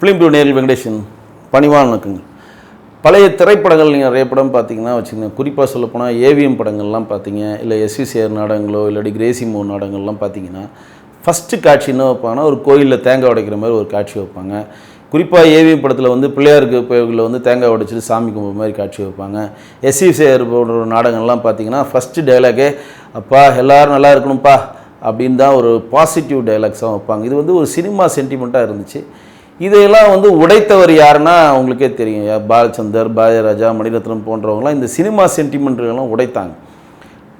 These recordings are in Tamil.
ஃபிலிம் டூ நேரில் வெங்கடேஷன் பணிவான வணக்கங்க பழைய திரைப்படங்கள் நீங்கள் நிறைய படம் பார்த்தீங்கன்னா வச்சுக்கோங்க. குறிப்பாக சொல்லப்போனால் ஏவிஎம் படங்கள்லாம் பார்த்தீங்க இல்லை எஸ்விசிஆர் நாடகங்களோ இல்லாட்டி கிரேசி மோ நாடகங்கள்லாம் பார்த்தீங்கன்னா ஃபஸ்ட்டு காட்சி என்ன வைப்பாங்கன்னா ஒரு கோயிலில் தேங்காய் உடைக்கிற மாதிரி ஒரு காட்சி வைப்பாங்க. குறிப்பாக ஏவிஎம் படத்தில் வந்து பிள்ளையாருக்கு கோயிலில் வந்து தேங்காய் உடைச்சிட்டு சாமி கும்பிட்ற மாதிரி காட்சி வைப்பாங்க. எஸ்விசிஆர் போன்ற நாடகங்கள்லாம் பார்த்தீங்கன்னா ஃபஸ்ட்டு டைலாகே அப்பா எல்லோரும் நல்லா இருக்கணும்ப்பா அப்படின்னு தான் ஒரு பாசிட்டிவ் டைலாக்ஸாக வைப்பாங்க. இது வந்து ஒரு சினிமா சென்டிமெண்ட்டாக இருந்துச்சு. இதையெல்லாம் வந்து உடைத்தவர் யாருன்னா உங்களுக்கே தெரியும். யா- பாலச்சந்தர் பாலராஜா மணிரத்னம் போன்றவங்களாம் இந்த சினிமா சென்டிமெண்ட்டுகள்லாம் உடைத்தாங்க.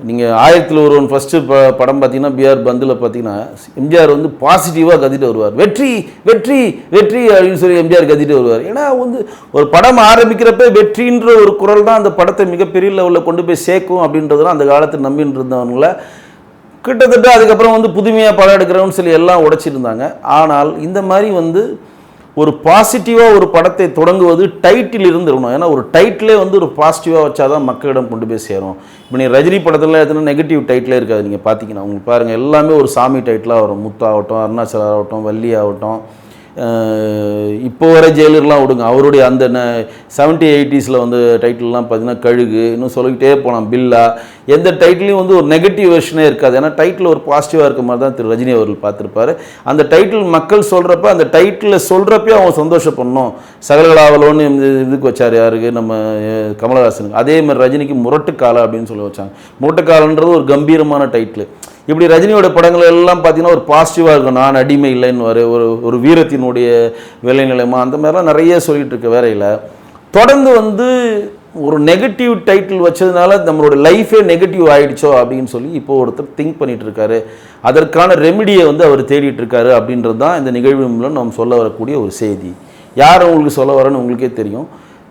நீங்கள் ஆயிரத்தில் ஒருவன் ஃபஸ்ட்டு ப படம் பார்த்தீங்கன்னா பிஆர் பந்தில் பார்த்தீங்கன்னா எம்ஜிஆர் வந்து பாசிட்டிவாக கத்திட்டு வருவார். வெற்றி வெற்றி வெற்றி அப்படின்னு சொல்லி எம்ஜிஆர் கத்திட்டு வருவார். ஏன்னா வந்து ஒரு படம் ஆரம்பிக்கிறப்ப வெற்றின்ற ஒரு குரல் தான் அந்த படத்தை மிகப்பெரிய லெவலில் கொண்டு போய் சேர்க்கும் அப்படின்றதெல்லாம் அந்த காலத்தில் நம்பின்னு இருந்தவங்கள கிட்டத்தட்ட அதுக்கப்புறம் வந்து புதுமையாக படம் எடுக்கிறோம்னு சொல்லி எல்லாம் உடைச்சிருந்தாங்க ஆனால் இந்த மாதிரி வந்து ஒரு பாசிட்டிவாக ஒரு படத்தை தொடங்குவது டைட்டில் இருந்து இருக்கணும். ஏன்னா ஒரு டைட்டிலே வந்து ஒரு பாசிட்டிவாக வச்சாதான் மக்களிடம் கொண்டு போய் சேரும். இப்போ நீ ரஜினி படத்தில் எத்தனை நெகட்டிவ் டைட்டிலே இருக்காது. நீங்கள் பார்த்தீங்கன்னா உங்களுக்கு பாருங்கள் எல்லாமே ஒரு சாமி டைட்டிலாக வரும். முத்தாகட்டும் அருணாச்சலா ஆகட்டும் வள்ளி ஆகட்டும். இப்போ வர ஜெயிலர்லாம் விடுங்க. அவருடைய அந்த செவன்ட்டி எயிட்டிஸில் வந்து டைட்டில்லாம் பார்த்தீங்கன்னா கழுகு இன்னும் சொல்லிக்கிட்டே போகலாம் பில்லா எந்த டைட்டிலையும் வந்து ஒரு நெகட்டிவ் வெர்ஷனே இருக்காது. ஏன்னா டைட்டில் ஒரு பாசிட்டிவாக இருக்க மாதிரி தான் திரு ரஜினி அவர்கள் பார்த்துருப்பாரு. அந்த டைட்டில் மக்கள் சொல்கிறப்ப அந்த டைட்டில் சொல்கிறப்பே அவங்க சந்தோஷப்படணும். சகலகலாவலோன்னு இதுக்கு வச்சார் யாருக்கு? நம்ம கமலஹாசனுக்கு. அதே மாதிரி ரஜினிக்கு முரட்டுக்கால அப்படின்னு சொல்லி வச்சாங்க. முரட்டுக்காலன்றது ஒரு கம்பீரமான டைட்டில் இப்படி ரஜினியோட படங்கள் எல்லாம் பார்த்தீங்கன்னா ஒரு பாசிட்டிவாக இருக்கும். நான் அடிமை இல்லைன்னு வர ஒரு ஒரு வீரத்தினுடைய விளைநிலைமா அந்த மாதிரிலாம் நிறைய சொல்லிகிட்டு இருக்க வேறையில் தொடர்ந்து வந்து ஒரு நெகட்டிவ் டைட்டில் வச்சதுனால நம்மளோட லைஃபே நெகட்டிவ் ஆகிடுச்சோ அப்படின்னு சொல்லி இப்போ ஒருத்தர் திங்க் பண்ணிகிட்டு இருக்காரு. அதற்கான ரெமிடியை வந்து அவர் தேடிட்டு இருக்காரு அப்படின்றது தான் இந்த நிகழ்வு மூலம் நாம் சொல்ல வரக்கூடிய ஒரு செய்தி. யார் உங்களுக்கு சொல்ல வரேன்னு உங்களுக்கே தெரியும்.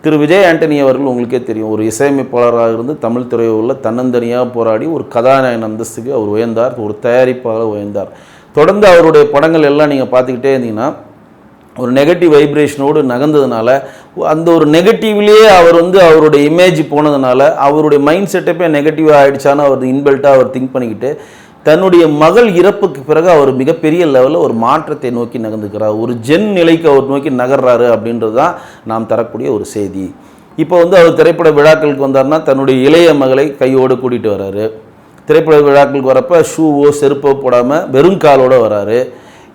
திரு விஜய் ஆண்டனி அவர்கள் உங்களுக்கே தெரியும். ஒரு இசையமைப்பாளராக இருந்து தமிழ் திரையுள்ள தன்னந்தனியாக போராடி ஒரு கதாநாயகன் அந்தஸ்துக்கு அவர் உயர்ந்தார். ஒரு தயாரிப்பாளர் உயர்ந்தார். தொடர்ந்து அவருடைய படங்கள் எல்லாம் நீங்கள் பார்த்துக்கிட்டே இருந்தீங்கன்னா ஒரு நெகட்டிவ் வைப்ரேஷனோடு நகர்ந்ததுனால அந்த ஒரு நெகட்டிவ்லேயே அவர் வந்து அவருடைய இமேஜ் போனதுனால அவருடைய மைண்ட் செட்டப்பே நெகட்டிவாக ஆகிடுச்சான்னு அவர் இன்பில்ட்டாக அவர் திங்க் பண்ணிக்கிட்டு தன்னுடைய மகள் இறப்புக்கு பிறகு அவர் மிகப்பெரிய லெவலில் ஒரு மாற்றத்தை நோக்கி நகர்ந்துக்கிறார். ஒரு ஜென் நிலைக்கு அவர் நோக்கி நகர்றாரு அப்படின்றது தான் நாம் தரக்கூடிய ஒரு செய்தி. இப்போ வந்து அவர் திரைப்பட விழாக்களுக்கு வந்தார்னா தன்னுடைய இளைய மகளை கையோடு கூட்டிகிட்டு வராரு. திரைப்பட விழாக்களுக்கு வரப்போ ஷூவோ செருப்போ போடாமல் வெறும் காலோடு வராரு.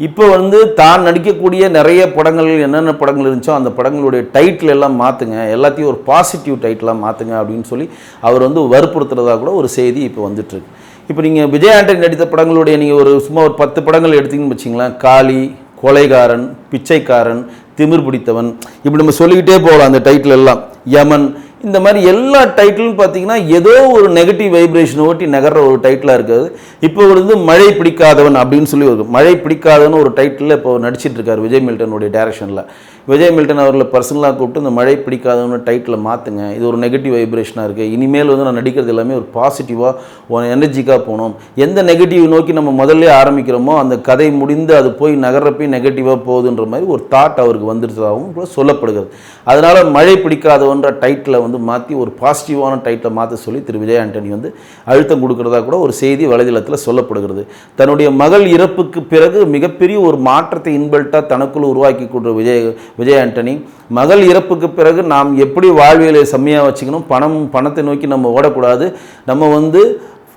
இப்போ வந்து தான் நடிக்கக்கூடிய நிறைய படங்கள் என்னென்ன படங்கள் இருந்துச்சோ அந்த படங்களுடைய டைட்டில் எல்லாம் மாற்றுங்க எல்லாத்தையும் ஒரு பாசிட்டிவ் டைட்டிலாக மாற்றுங்க அப்படின்னு சொல்லி அவர் வந்து வற்புறுத்துறதா கூட ஒரு செய்தி இப்போ வந்துட்டுருக்கு இப்போ நீங்கள் விஜய் ஆண்டனி நடித்த படங்களுடைய நீங்கள் ஒரு சும்மா ஒரு பத்து படங்கள் எடுத்தீங்கன்னு வச்சிங்களேன் காளி கொலைகாரன் பிச்சைக்காரன் திமிர் பிடித்தவன். இப்படி நம்ம சொல்லிக்கிட்டே போகலாம் அந்த டைட்டில் எல்லாம். யமன். இந்த மாதிரி எல்லா டைட்டிலும் பார்த்தீங்கன்னா ஏதோ ஒரு நெகட்டிவ் வைப்ரேஷன் ஓட்டி நகர்ற ஒரு டைட்டிலாக இருக்காது. இப்போ வந்து மழை பிடிக்காதவன் அப்படின்னு சொல்லி ஒரு மழை பிடிக்காதவன் ஒரு டைட்டிலில் இப்போ நடிச்சிட்டு இருக்காரு விஜய் மில்டனுடைய டேரக்ஷனில் விஜய் மில்டன் அவர்களை பர்சனலாக கூப்பிட்டு இந்த மழை பிடிக்காதவன் டைட்டில் மாற்றுங்க இது ஒரு நெகட்டிவ் வைப்ரேஷனாக இருக்குது இனிமேல் வந்து நான் நடிக்கிறது எல்லாமே ஒரு பாசிட்டிவாக எனர்ஜிக்காக போகணும். எந்த நெகட்டிவ் நோக்கி நம்ம முதல்ல ஆரம்பிக்கிறோமோ அந்த கதை முடிந்து அது போய் நகர்றப்பையும் நெகட்டிவாக போகுதுன்ற மாதிரி ஒரு தாட் அவருக்கு வந்துருச்சதாகவும் கூட சொல்லப்படுகிறது. அதனால் மழை பிடிக்காதவன்ற டைட்டில் வந்து மாற்றி ஒரு பாசிட்டிவான டைட்டில் மாற்ற சொல்லி திரு. விஜய் ஆண்டனி வந்து அழுத்தம் கொடுக்கறதா கூட ஒரு செய்தி வலைதளத்தில் சொல்லப்படுகிறது. தன்னுடைய மகள் இறப்புக்கு பிறகு மிகப்பெரிய ஒரு மாற்றத்தை இன்பெல்ட்டாக தனக்குள் உருவாக்கி கொண்ட விஜய் விஜய் ஆண்டனி மகள் இறப்புக்கு பிறகு நாம் எப்படி வாழ்வியலை செம்மையாக வச்சுக்கணும் பணம் பணத்தை நோக்கி நம்ம ஓடக்கூடாது நம்ம வந்து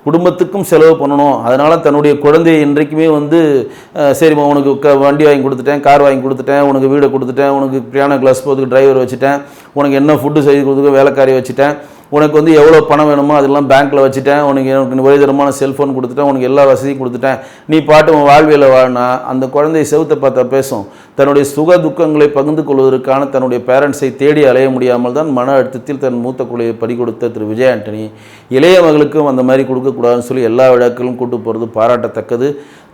குடும்பத்துக்கும் செலவு பண்ணணும். அதனால் தன்னுடைய குழந்தையை இன்றைக்குமே வந்து சரிம்மா உனக்கு க வண்டி வாங்கி கொடுத்துட்டேன் கார் வாங்கி கொடுத்துட்டேன் உனக்கு வீடை கொடுத்துட்டேன் உனக்கு பிரியாண கிளாஸ் போகிறதுக்கு டிரைவர் வச்சுட்டேன் உனக்கு என்ன ஃபுட்டு செய்து கொடுத்துக்க வேலைக்காரி வச்சுட்டேன் உனக்கு வந்து எவ்வளோ பணம் வேணுமோ அதெல்லாம் பேங்க்கில் வச்சுட்டேன் உனக்கு எனக்கு உயர்தரமான செல்ஃபோன் கொடுத்துட்டேன் உனக்கு எல்லா வசதியும் கொடுத்துட்டேன். நீ பாட்டு உன் வாழ்வியில் வாழ்னா அந்த குழந்தைய செவுத்தை பார்த்தா பேசும். தன்னுடைய சுக துக்கங்களை பகிர்ந்து கொள்வதற்கான தன்னுடைய பேரண்ட்ஸை தேடி அலைய முடியாமல் தான் மன அழுத்தத்தில் தன் மூத்த குழையை பறி கொடுத்த திரு விஜய் ஆண்டனி இளைய மகளுக்கும் அந்த மாதிரி கொடுக்கக்கூடாதுன்னு சொல்லி எல்லா விழாக்களும் கூட்டு போகிறது பாராட்டத்தக்கது.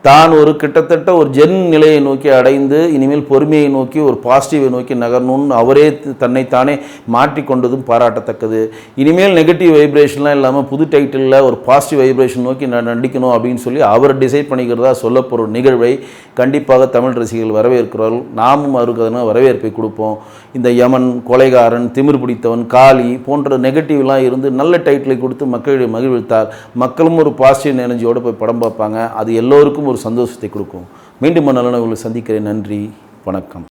தான் ஒரு கிட்டத்தட்ட ஒரு ஜென் நிலையை நோக்கி அடைந்து இனிமேல் பொறுமையை நோக்கி ஒரு பாசிட்டிவை நோக்கி நகரணும்னு அவரே தன்னைத்தானே மாற்றிக்கொண்டதும் பாராட்டத்தக்கது. இனிமேல் நெகட்டிவ் வைப்ரேஷன்லாம் இல்லாமல் புது டைட்டிலில் ஒரு பாசிட்டிவ் வைப்ரேஷன் நோக்கி நான் நடிக்கணும் அப்படின்னு சொல்லி அவர் டிசைட் பண்ணிக்கிறதா சொல்லப்போகிற நிகழ்வை கண்டிப்பாக தமிழ் ரசிகர்கள் வரவேற்கிறார்கள். நாமும் அவருக்கு அதனால் வரவேற்பை கொடுப்போம். இந்த யமன் கொலைகாரன் திமிர் பிடித்தவன் காளி போன்ற நெகட்டிவ்லாம் இருந்து நல்ல டைட்டிலை கொடுத்து மக்களிடையே மகிழ்வித்தார் மக்களும் ஒரு பாசிட்டிவ் எனர்ஜியோடு போய் படம் பார்ப்பாங்க. அது எல்லோருக்கும் ஒரு சந்தோஷத்தை கொடுக்கும். மீண்டும் நல்ல உங்களை சந்திக்கிறேன். நன்றி. வணக்கம்.